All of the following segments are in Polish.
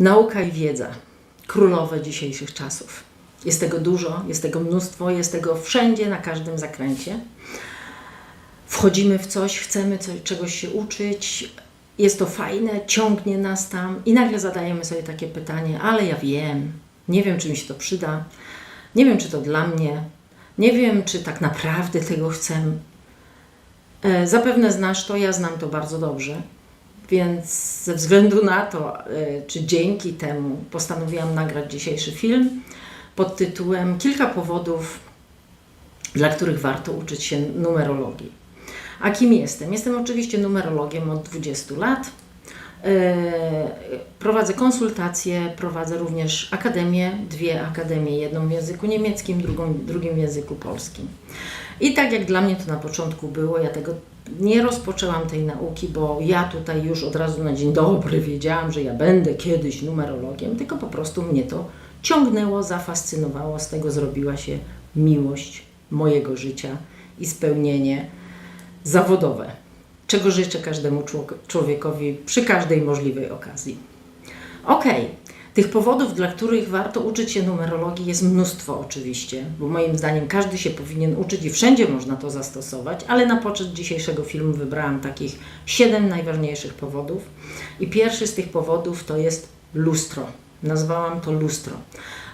Nauka i wiedza, królowe dzisiejszych czasów. Jest tego dużo, jest tego mnóstwo, jest tego wszędzie, na każdym zakręcie. Wchodzimy w coś, chcemy coś, czegoś się uczyć, jest to fajne, ciągnie nas tam i nagle zadajemy sobie takie pytanie, ale ja wiem, nie wiem, czy mi się to przyda, nie wiem, czy to dla mnie, nie wiem, czy tak naprawdę tego chcę. E, Zapewne znasz to, ja znam to bardzo dobrze. Więc ze względu na to, e, czy dzięki temu postanowiłam nagrać dzisiejszy film pod tytułem Kilka powodów, dla których warto uczyć się numerologii. A kim jestem? Jestem oczywiście numerologiem od 20 lat. E, Prowadzę konsultacje, prowadzę również akademię, dwie akademie, jedną w języku niemieckim, drugą, drugim w języku polskim. I tak jak dla mnie to na początku było, ja tego nie rozpoczęłam tej nauki, bo ja tutaj już od razu na dzień dobry wiedziałam, że ja będę kiedyś numerologiem, tylko po prostu mnie to ciągnęło, zafascynowało, z tego zrobiła się miłość mojego życia i spełnienie zawodowe, czego życzę każdemu człowiekowi przy każdej możliwej okazji. Okej, tych powodów, dla których warto uczyć się numerologii jest mnóstwo oczywiście, bo moim zdaniem każdy się powinien uczyć i wszędzie można to zastosować, ale na poczet dzisiejszego filmu wybrałam takich siedem najważniejszych powodów. I pierwszy z tych powodów to jest lustro. Nazwałam to lustro.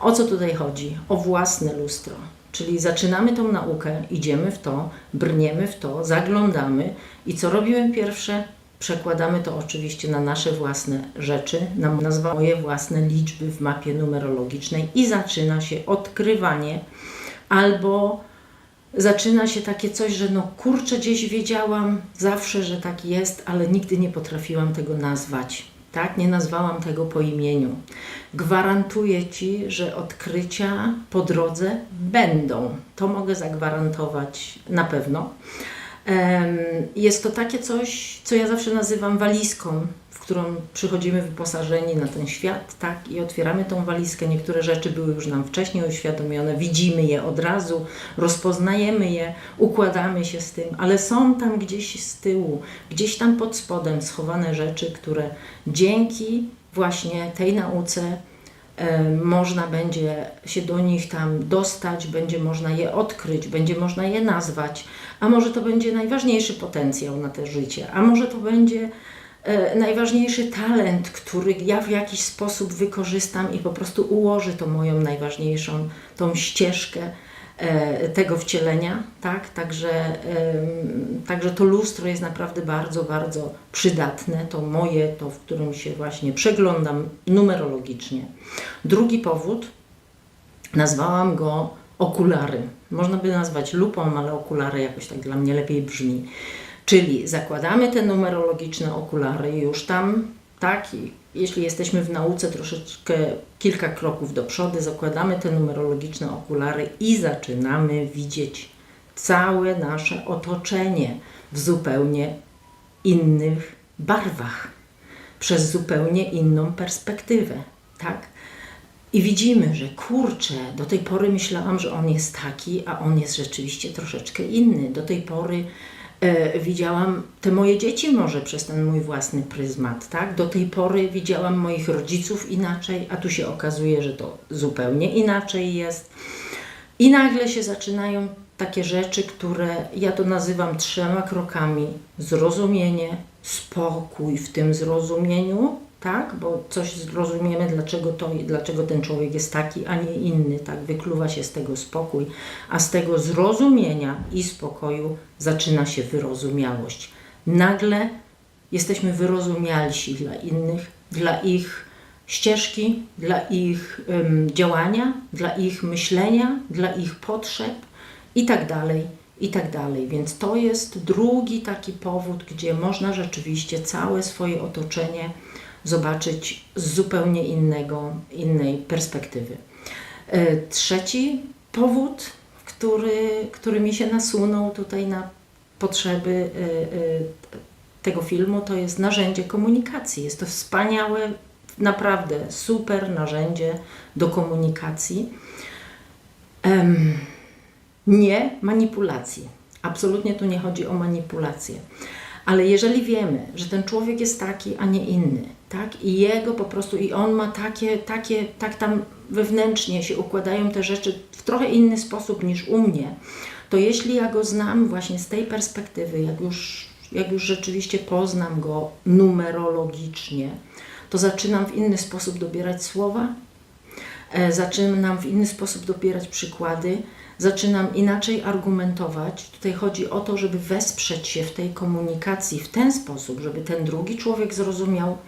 O co tutaj chodzi? O własne lustro. Czyli zaczynamy tą naukę, idziemy w to, brniemy w to, zaglądamy i co robimy pierwsze? Przekładamy to oczywiście na nasze własne rzeczy, na moje własne liczby w mapie numerologicznej i zaczyna się odkrywanie albo zaczyna się takie coś, że no kurczę, gdzieś wiedziałam zawsze, że tak jest, ale nigdy nie potrafiłam tego nazwać. Tak, nie nazwałam tego po imieniu. Gwarantuję Ci, że odkrycia po drodze będą. To mogę zagwarantować na pewno. Jest to takie coś, co ja zawsze nazywam walizką, w którą przychodzimy wyposażeni na ten świat, tak, i otwieramy tą walizkę. Niektóre rzeczy były już nam wcześniej uświadomione, widzimy je od razu, rozpoznajemy je, układamy się z tym, ale są tam gdzieś z tyłu, gdzieś tam pod spodem schowane rzeczy, które dzięki właśnie tej nauce można będzie się do nich tam dostać, będzie można je odkryć, będzie można je nazwać, a może to będzie najważniejszy potencjał na te życie, a może to będzie e, najważniejszy talent, który ja w jakiś sposób wykorzystam i po prostu ułoży to moją najważniejszą, tą ścieżkę e, tego wcielenia, tak? Także, także to lustro jest naprawdę bardzo, bardzo przydatne, to moje, to w którym się właśnie przeglądam numerologicznie. Drugi powód, nazwałam go okulary. Można by nazwać lupą, ale okulary jakoś tak dla mnie lepiej brzmi. Czyli zakładamy te numerologiczne okulary już tam, tak, i jeśli jesteśmy w nauce troszeczkę kilka kroków do przodu, zakładamy te numerologiczne okulary i zaczynamy widzieć całe nasze otoczenie w zupełnie innych barwach, przez zupełnie inną perspektywę, tak? I widzimy, że kurczę, do tej pory myślałam, że on jest taki, a on jest rzeczywiście troszeczkę inny. Do tej pory widziałam te moje dzieci może przez ten mój własny pryzmat, tak? Do tej pory widziałam moich rodziców inaczej, a tu się okazuje, że to zupełnie inaczej jest. I nagle się zaczynają takie rzeczy, które ja to nazywam trzema krokami: zrozumienie, spokój w tym zrozumieniu, tak? Bo coś zrozumiemy, dlaczego to, dlaczego ten człowiek jest taki, a nie inny, tak? Wykluwa się z tego spokój, a z tego zrozumienia i spokoju zaczyna się wyrozumiałość. Nagle jesteśmy wyrozumialsi dla innych, dla ich ścieżki, dla ich em, działania, dla ich myślenia, dla ich potrzeb i tak dalej, i tak dalej. Więc to jest drugi taki powód, gdzie można rzeczywiście całe swoje otoczenie zobaczyć z zupełnie innego, innej perspektywy. E, Trzeci powód, który, który mi się nasunął tutaj na potrzeby e, e, tego filmu, to jest narzędzie komunikacji. Jest to wspaniałe, naprawdę super narzędzie do komunikacji. Nie manipulacji. Absolutnie tu nie chodzi o manipulację. Ale jeżeli wiemy, że ten człowiek jest taki, a nie inny, tak? I jego po prostu, i on ma takie, takie, tak tam wewnętrznie się układają te rzeczy w trochę inny sposób niż u mnie, to jeśli ja go znam właśnie z tej perspektywy, jak już, jak już rzeczywiście poznam go numerologicznie, to zaczynam w inny sposób dobierać słowa, e, zaczynam w inny sposób dobierać przykłady, zaczynam inaczej argumentować. Tutaj chodzi o to, żeby wesprzeć się w tej komunikacji w ten sposób, żeby ten drugi człowiek zrozumiał,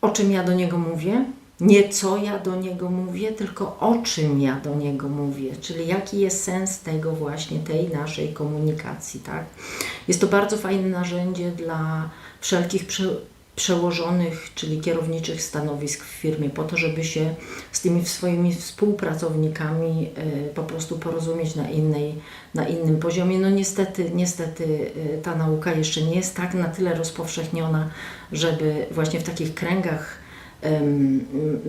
o czym ja do niego mówię. Nie co ja do niego mówię, tylko o czym ja do niego mówię, czyli jaki jest sens tego właśnie, tej naszej komunikacji, tak? Jest to bardzo fajne narzędzie dla wszelkich przełożonych, czyli kierowniczych stanowisk w firmie, po to, żeby się z tymi swoimi współpracownikami y, po prostu porozumieć na, innej, na innym poziomie. No niestety, niestety y, ta nauka jeszcze nie jest tak na tyle rozpowszechniona, żeby właśnie w takich kręgach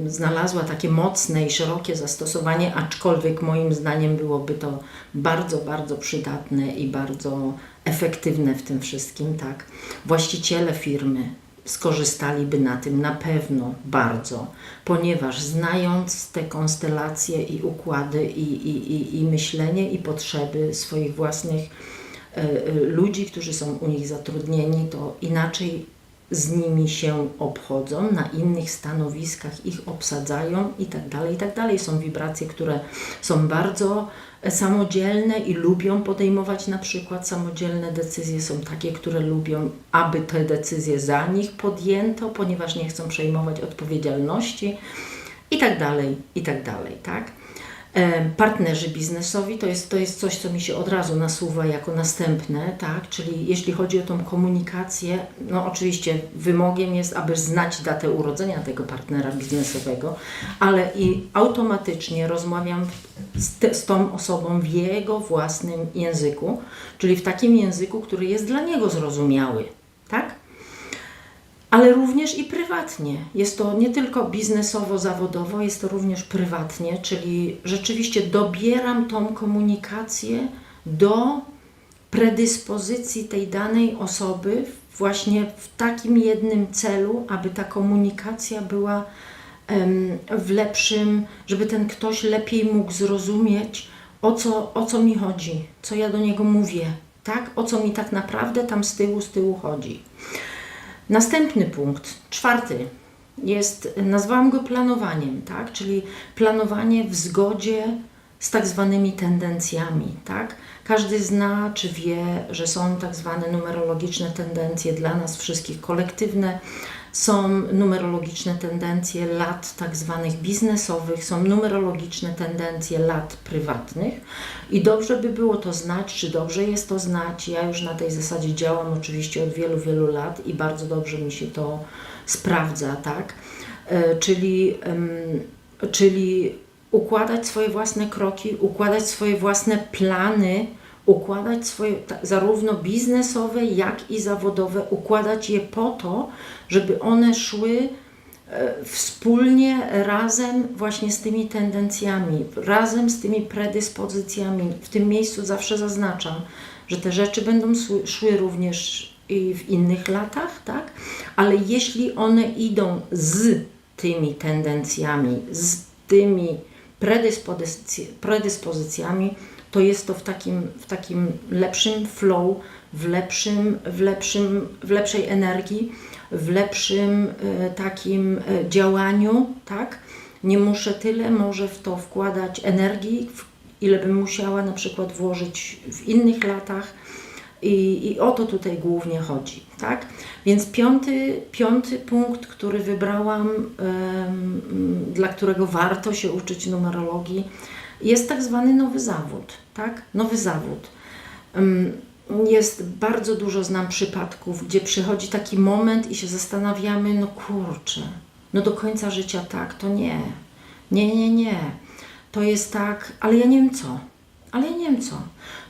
znalazła takie mocne i szerokie zastosowanie, aczkolwiek moim zdaniem byłoby to bardzo, bardzo przydatne i bardzo efektywne w tym wszystkim, tak. Właściciele firmy skorzystaliby na tym na pewno bardzo, ponieważ znając te konstelacje i układy i, i, i, i myślenie i potrzeby swoich własnych e, e, ludzi, którzy są u nich zatrudnieni, to inaczej z nimi się obchodzą, na innych stanowiskach ich obsadzają i tak dalej, tak. Są wibracje, które są bardzo samodzielne i lubią podejmować na przykład samodzielne decyzje. Są takie, które lubią, aby te decyzje za nich podjęto, ponieważ nie chcą przejmować odpowiedzialności i tak dalej, i tak tak? E, Partnerzy biznesowi to jest, to jest coś, co mi się od razu nasuwa jako następne, tak? Czyli jeśli chodzi o tą komunikację, no oczywiście wymogiem jest, aby znać datę urodzenia tego partnera biznesowego, ale i automatycznie rozmawiam z, te, z tą osobą w jego własnym języku, czyli w takim języku, który jest dla niego zrozumiały, tak? Ale również i prywatnie. Jest to nie tylko biznesowo, zawodowo, jest to również prywatnie, czyli rzeczywiście dobieram tą komunikację do predyspozycji tej danej osoby właśnie w takim jednym celu, aby ta komunikacja była w lepszym, żeby ten ktoś lepiej mógł zrozumieć, o co, o co mi chodzi, co ja do niego mówię, tak? O co mi tak naprawdę tam z tyłu, z tyłu chodzi. Następny punkt, czwarty, jest, nazwałam go planowaniem, tak? czyli planowanie w zgodzie z tak zwanymi tendencjami. Tak? Każdy zna czy wie, że są tak zwane numerologiczne tendencje dla nas wszystkich kolektywne, są numerologiczne tendencje lat tak zwanych biznesowych, są numerologiczne tendencje lat prywatnych i dobrze by było to znać, czy dobrze jest to znać. Ja już na tej zasadzie działam oczywiście od wielu, wielu lat i bardzo dobrze mi się to sprawdza, tak? E, czyli, czyli układać swoje własne kroki, układać swoje własne plany, układać swoje zarówno biznesowe, jak i zawodowe, układać je po to, żeby one szły e, wspólnie, razem właśnie z tymi tendencjami, razem z tymi predyspozycjami. W tym miejscu zawsze zaznaczam, że te rzeczy będą szły również i w innych latach, tak? Ale jeśli one idą z tymi tendencjami, z tymi predyspozyc predyspozycjami, to jest to w takim, w takim lepszym flow, w, lepszym, w, lepszym, w lepszej energii, w lepszym e, takim e, działaniu, tak? Nie muszę tyle może w to wkładać energii, ile bym musiała na przykład włożyć w innych latach. I, I o to tutaj głównie chodzi, tak? Więc piąty, piąty punkt, który wybrałam, dla którego warto się uczyć numerologii, jest tak zwany nowy zawód, tak? Nowy zawód. Jest bardzo dużo, znam przypadków, gdzie przychodzi taki moment i się zastanawiamy, no kurczę, no do końca życia tak, to nie. Nie, nie, nie. To jest tak, ale ja nie wiem co. Ale ja nie wiem co.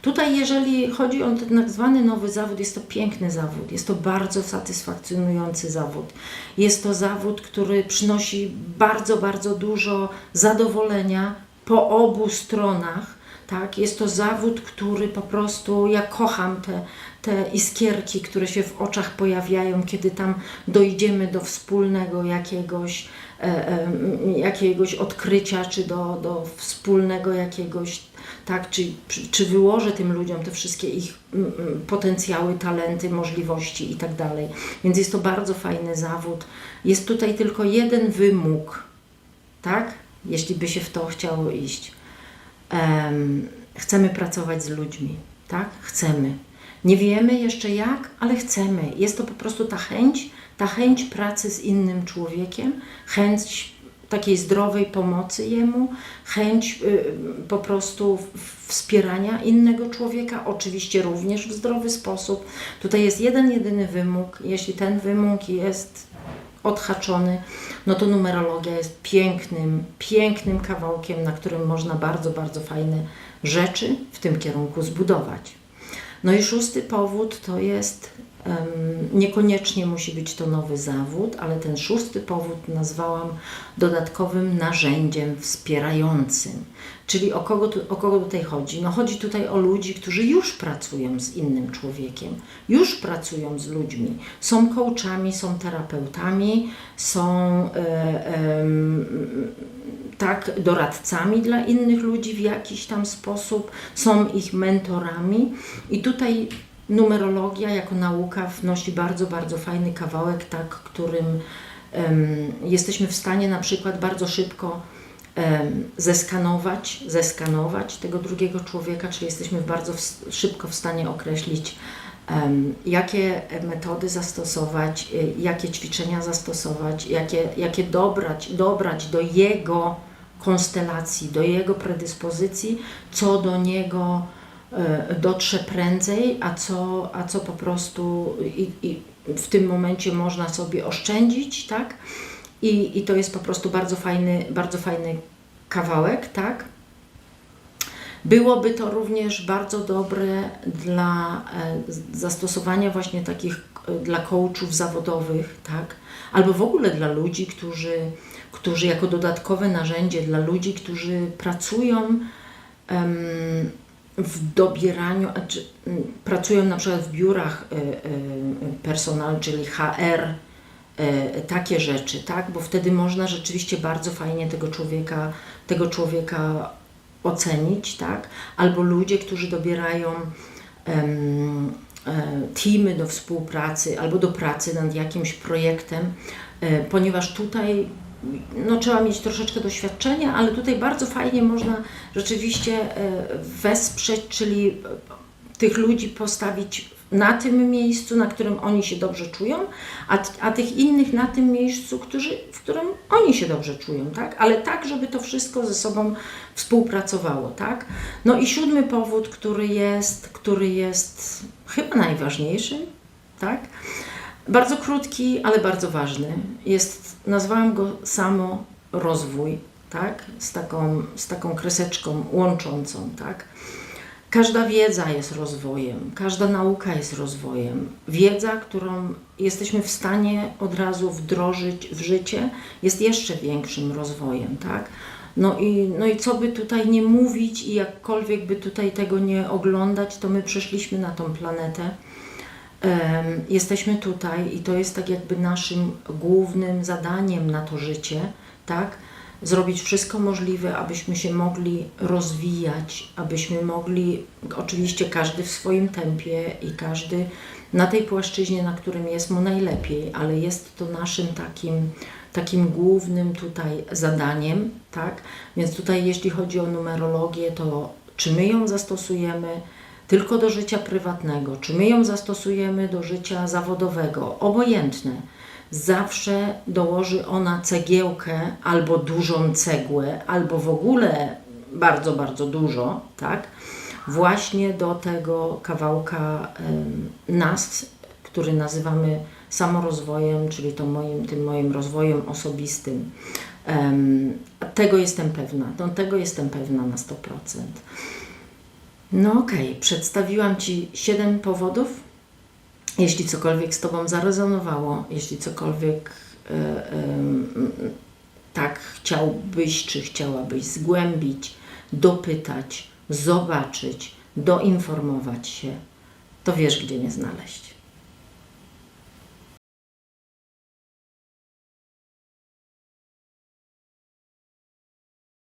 Tutaj, jeżeli chodzi o ten tak zwany nowy zawód, jest to piękny zawód, jest to bardzo satysfakcjonujący zawód. Jest to zawód, który przynosi bardzo, bardzo dużo zadowolenia, po obu stronach. Tak? Jest to zawód, który po prostu, ja kocham te, te iskierki, które się w oczach pojawiają, kiedy tam dojdziemy do wspólnego jakiegoś, jakiegoś odkrycia, czy do, do wspólnego jakiegoś, tak, czy, czy, wyłożę tym ludziom te wszystkie ich potencjały, talenty, możliwości i tak dalej. Więc jest to bardzo fajny zawód. Jest tutaj tylko jeden wymóg, tak? Jeśli by się w to chciało iść. Em, chcemy pracować z ludźmi, tak? Chcemy. Nie wiemy jeszcze jak, ale chcemy. Jest to po prostu ta chęć, ta chęć pracy z innym człowiekiem, chęć takiej zdrowej pomocy jemu, chęć y, po prostu wspierania innego człowieka, oczywiście również w zdrowy sposób. Tutaj jest jeden, jedyny wymóg. Jeśli ten wymóg jest odhaczony, no to numerologia jest pięknym, pięknym kawałkiem, na którym można bardzo, bardzo fajne rzeczy w tym kierunku zbudować. No i szósty powód to jest, niekoniecznie musi być to nowy zawód, ale ten szósty powód nazwałam dodatkowym narzędziem wspierającym. Czyli o kogo, tu, o kogo tutaj chodzi? No chodzi tutaj o ludzi, którzy już pracują z innym człowiekiem, już pracują z ludźmi. Są coachami, są terapeutami, są e, em, tak doradcami dla innych ludzi w jakiś tam sposób, są ich mentorami. I tutaj numerologia jako nauka wnosi bardzo, bardzo fajny kawałek, tak, którym em, jesteśmy w stanie na przykład bardzo szybko em, zeskanować, zeskanować tego drugiego człowieka, czyli jesteśmy bardzo w, szybko w stanie określić, em, jakie metody zastosować, y, jakie ćwiczenia zastosować, jakie, jakie dobrać, dobrać do jego konstelacji, do jego predyspozycji, co do niego e, dotrze prędzej, a co, a co po prostu i, i w tym momencie można sobie oszczędzić, tak? I, I to jest po prostu bardzo fajny, bardzo fajny kawałek, tak? Byłoby to również bardzo dobre dla e, zastosowania właśnie takich e, dla coachów zawodowych, tak? Albo w ogóle dla ludzi, którzy, którzy jako dodatkowe narzędzie dla ludzi, którzy pracują w dobieraniu, czy, pracują na przykład w biurach e, personal, czyli HR, takie rzeczy, tak? Bo wtedy można rzeczywiście bardzo fajnie tego człowieka, tego człowieka ocenić, tak? Albo ludzie, którzy dobierają e, teamy do współpracy albo do pracy nad jakimś projektem, e, ponieważ tutaj no, trzeba mieć troszeczkę doświadczenia, ale tutaj bardzo fajnie można rzeczywiście e, wesprzeć, czyli tych ludzi postawić na tym miejscu, na którym oni się dobrze czują, a, a tych innych na tym miejscu, którzy, w którym oni się dobrze czują, tak? Ale tak, żeby to wszystko ze sobą współpracowało, tak? No i siódmy powód, który jest, który jest chyba najważniejszym, tak? Bardzo krótki, ale bardzo ważny. Jest, nazwałam go samo rozwój, tak? Z taką, z taką kreseczką łączącą, tak? Każda wiedza jest rozwojem, każda nauka jest rozwojem. Wiedza, którą jesteśmy w stanie od razu wdrożyć w życie, jest jeszcze większym rozwojem, tak? No i, no i co by tutaj nie mówić i jakkolwiek by tutaj tego nie oglądać, to my przyszliśmy na tą planetę. Jesteśmy tutaj i to jest tak jakby naszym głównym zadaniem na to życie, tak? Zrobić wszystko możliwe, abyśmy się mogli rozwijać, abyśmy mogli, oczywiście każdy w swoim tempie i każdy na tej płaszczyźnie, na którym jest mu najlepiej, ale jest to naszym takim, takim głównym tutaj zadaniem, tak? Więc tutaj jeśli chodzi o numerologię, to czy my ją zastosujemy, tylko do życia prywatnego, czy my ją zastosujemy do życia zawodowego, obojętne, zawsze dołoży ona cegiełkę albo dużą cegłę, albo w ogóle bardzo, bardzo dużo, tak? Właśnie do tego kawałka nas, który nazywamy samorozwojem, czyli to moim, tym moim rozwojem osobistym. Tego jestem pewna, no, tego jestem pewna na 100%. No okej, przedstawiłam Ci siedem powodów. Jeśli cokolwiek z Tobą zarezonowało, jeśli cokolwiek e, em, tak chciałbyś czy chciałabyś zgłębić, dopytać, zobaczyć, doinformować się, to wiesz, gdzie mnie znaleźć.